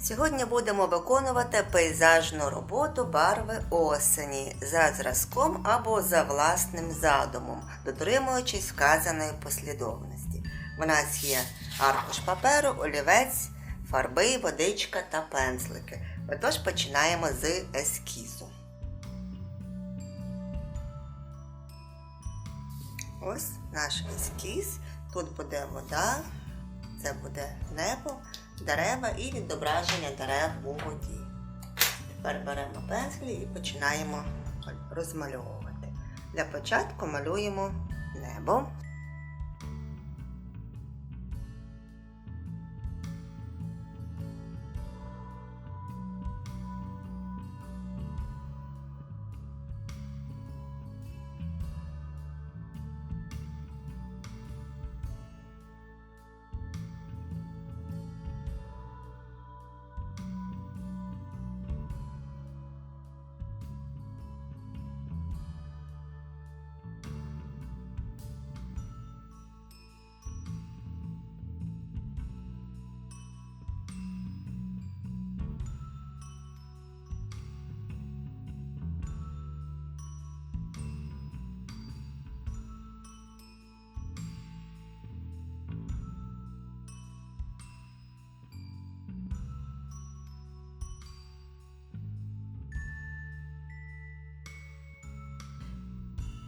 Сьогодні будемо виконувати пейзажну роботу барви осені за зразком або за власним задумом, дотримуючись вказаної послідовності. У нас є аркуш паперу, олівець, фарби, водичка та пензлики. Отож починаємо з ескізу. Ось наш ескіз. Тут буде вода, це буде небо, дерева і відображення дерев у воді. Тепер беремо пензлі і починаємо розмальовувати. Для початку малюємо небо.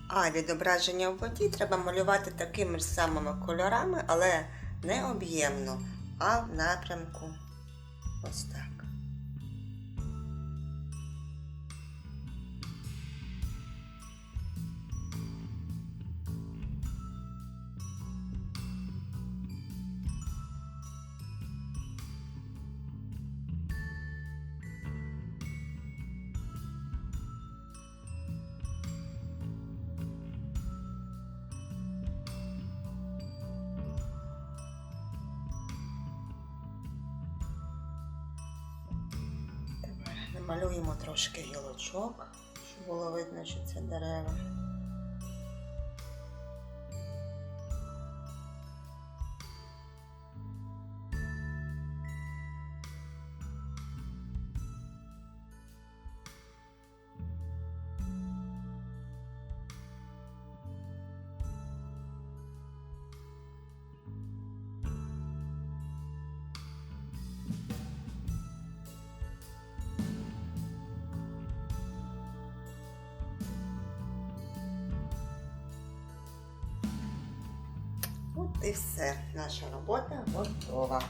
А відображення в воді треба малювати такими ж самими кольорами, але не об'ємно, а в напрямку ось так. Тепер намалюємо трошки гілочок, щоб було видно, що це дерева. І все. Наша робота готова.